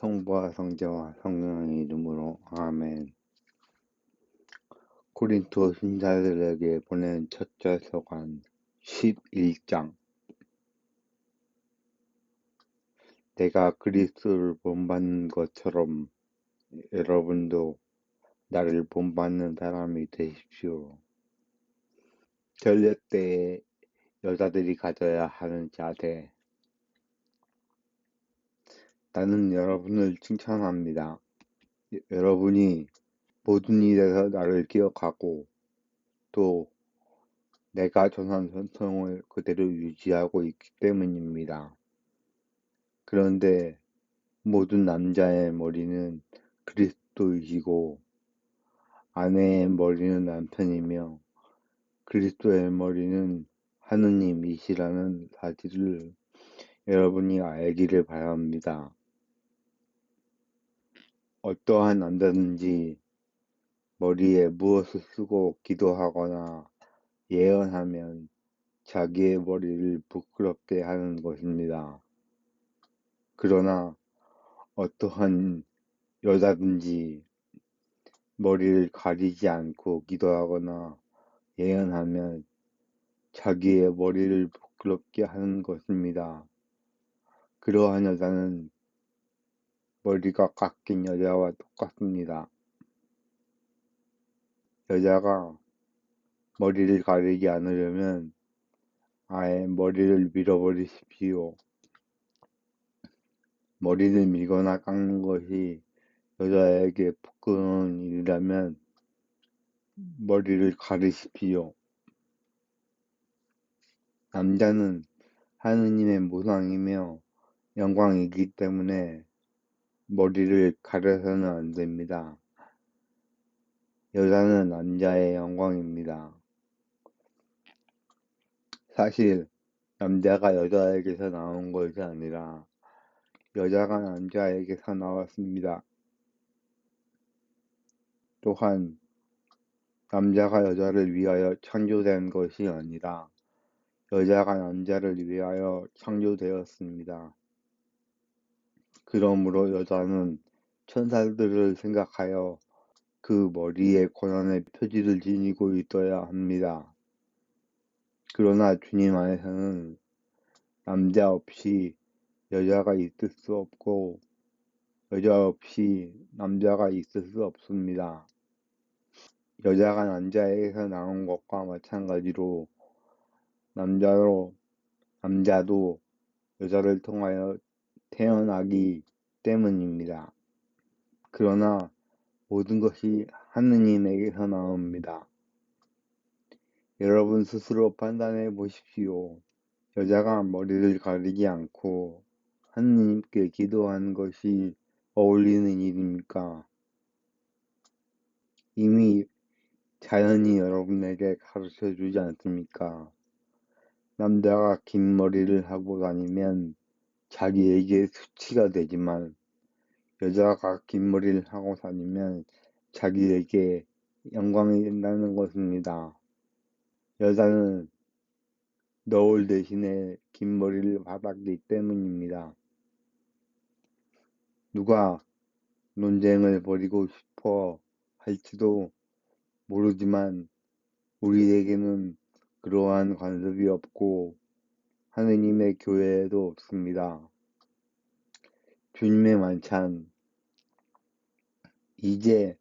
성부와 성자와 성령의 이름으로 아멘. 고린토 신자들에게 보낸 첫째 서간 11장 내가 그리스도를 본받는 것처럼 여러분도 나를 본받는 사람이 되십시오. 전례 때에 여자들이 가져야 하는 자세 나는 여러분을 칭찬합니다. 여러분이 모든 일에서 나를 기억하고 또 내가 전한 전통을 그대로 유지하고 있기 때문입니다. 그런데 모든 남자의 머리는 그리스도이시고 아내의 머리는 남편이며 그리스도의 머리는 하느님이시라는 사실을 여러분이 알기를 바랍니다. 어떠한 남자든지 머리에 무엇을 쓰고 기도하거나 예언하면 자기의 머리를 부끄럽게 하는 것입니다. 그러나 어떠한 여자든지 머리를 가리지 않고 기도하거나 예언하면 자기의 머리를 부끄럽게 하는 것입니다. 그러한 여자는 머리가 깎인 여자와 똑같습니다. 여자가 머리를 가리지 않으려면 아예 머리를 밀어버리십시오. 머리를 밀거나 깎는 것이 여자에게 부끄러운 일이라면 머리를 가르십시오. 남자는 하느님의 모상이며 영광이기 때문에 머리를 가려서는 안 됩니다. 여자는 남자의 영광입니다. 사실 남자가 여자에게서 나온 것이 아니라 여자가 남자에게서 나왔습니다. 또한 남자가 여자를 위하여 창조된 것이 아니라 여자가 남자를 위하여 창조되었습니다. 그러므로 여자는 천사들을 생각하여 그 머리에 고난의 표지를 지니고 있어야 합니다. 그러나 주님 안에서는 남자 없이 여자가 있을 수 없고 여자 없이 남자가 있을 수 없습니다. 여자가 남자에게서 나온 것과 마찬가지로 남자로 남자도 여자를 통하여 태어나기 때문입니다. 그러나 모든 것이 하느님에게서 나옵니다. 여러분 스스로 판단해 보십시오. 여자가 머리를 가리지 않고 하느님께 기도하는 것이 어울리는 일입니까? 이미 자연이 여러분에게 가르쳐 주지 않습니까? 남자가 긴 머리를 하고 다니면 자기에게 수치가 되지만 여자가 긴 머리를 하고 다니면 자기에게 영광이 된다는 것입니다. 여자는 너울 대신에 긴 머리를 받았기 때문입니다. 누가 논쟁을 벌이고 싶어 할지도 모르지만 우리에게는 그러한 관습이 없고 하느님의 교회에도 없습니다. 주님의 만찬 이제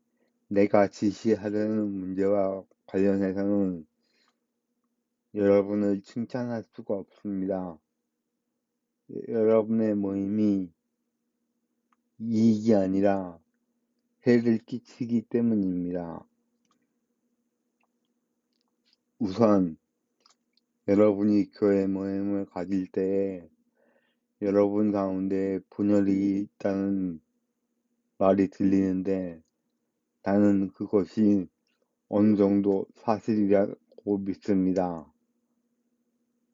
내가 지시하려는 문제와 관련해서는 여러분을 칭찬할 수가 없습니다. 여러분의 모임이 이익이 아니라 해를 끼치기 때문입니다. 우선 여러분이 교회 모임을 가질 때에 여러분 가운데 분열이 있다는 말이 들리는데 나는 그것이 어느 정도 사실이라고 믿습니다.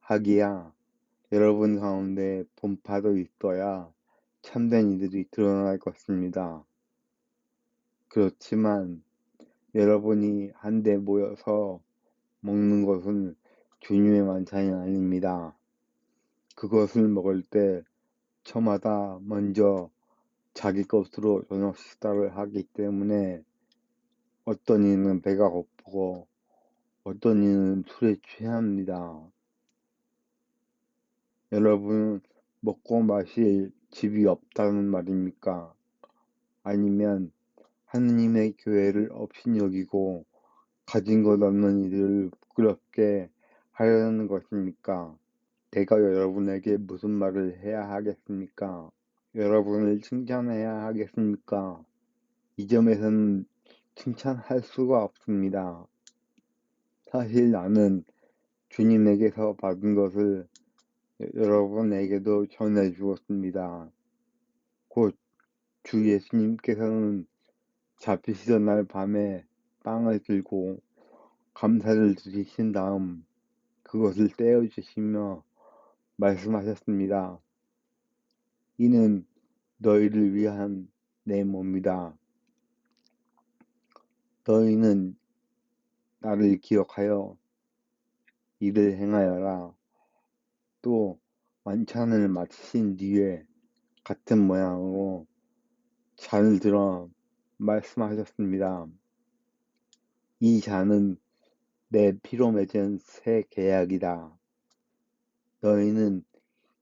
하기야 여러분 가운데 본파도 있어야 참된 이들이 드러날 것입니다. 그렇지만 여러분이 한데 모여서 먹는 것은 주님의 만찬이 아닙니다. 그것을 먹을 때 저마다 먼저 자기 것으로 저녁 식사를 하기 때문에 어떤 이는 배가 고프고 어떤 이는 술에 취합니다. 여러분 먹고 마실 집이 없다는 말입니까? 아니면 하느님의 교회를 없인 여기고 가진 것 없는 이들을 부끄럽게 하려는 것입니까? 내가 여러분에게 무슨 말을 해야 하겠습니까? 여러분을 칭찬해야 하겠습니까? 이 점에서는 칭찬할 수가 없습니다. 사실 나는 주님에게서 받은 것을 여러분에게도 전해 주었습니다. 곧 주 예수님께서는 잡히시던 날 밤에 빵을 들고 감사를 드리신 다음 그것을 떼어 주시며 말씀하셨습니다. 이는 너희를 위한 내 몸이다. 너희는 나를 기억하여 이를 행하여라. 또 만찬을 마치신 뒤에 같은 모양으로 잔을 들어 말씀하셨습니다. 이 잔은 내 피로 맺은 새 계약이다. 너희는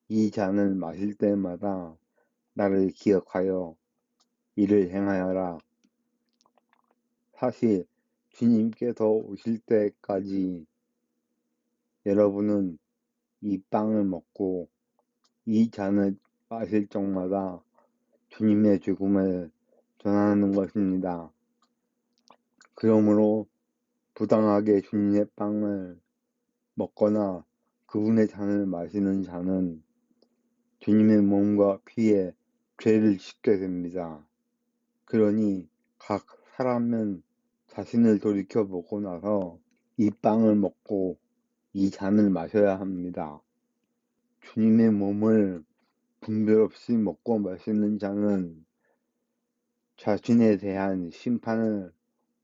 이 잔을 마실 때마다 나를 기억하여 이를 행하여라. 사실 주님께서 오실 때까지 여러분은 이 빵을 먹고 이 잔을 마실 적마다 주님의 죽음을 전하는 것입니다. 그러므로 부당하게 주님의 빵을 먹거나 그분의 잔을 마시는 자는 주님의 몸과 피에 죄를 짓게 됩니다. 그러니 각 사람은 자신을 돌이켜 보고 나서 이 빵을 먹고 이 잔을 마셔야 합니다. 주님의 몸을 분별 없이 먹고 마시는 자는 자신에 대한 심판을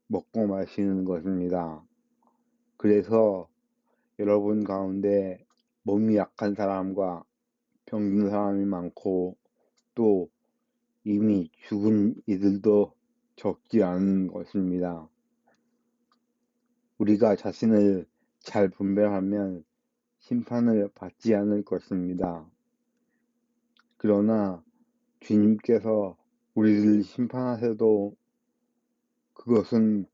먹고 마시는 것입니다. 그래서 여러분 가운데 몸이 약한 사람과 병든 사람이 많고 또 이미 죽은 이들도 적지 않은 것입니다. 우리가 자신을 잘 분별하면 심판을 받지 않을 것입니다. 그러나 주님께서 우리를 심판하셔도 그것은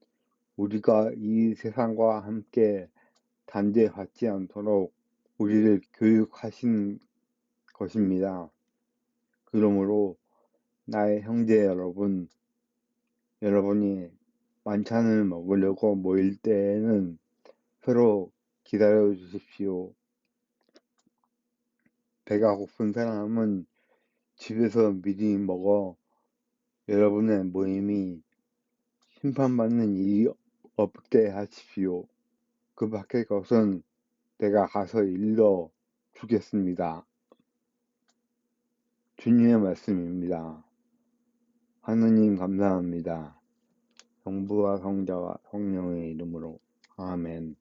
우리가 이 세상과 함께 단죄받지 않도록 우리를 교육하신 것입니다. 그러므로 나의 형제 여러분, 여러분이 만찬을 먹으려고 모일 때에는 서로 기다려 주십시오. 배가 고픈 사람은 집에서 미리 먹어 여러분의 모임이 심판받는 일이 없게 하십시오. 그 밖의 것은 내가 가서 일러 주겠습니다. 주님의 말씀입니다. 하느님 감사합니다. 성부와 성자와 성령의 이름으로 아멘.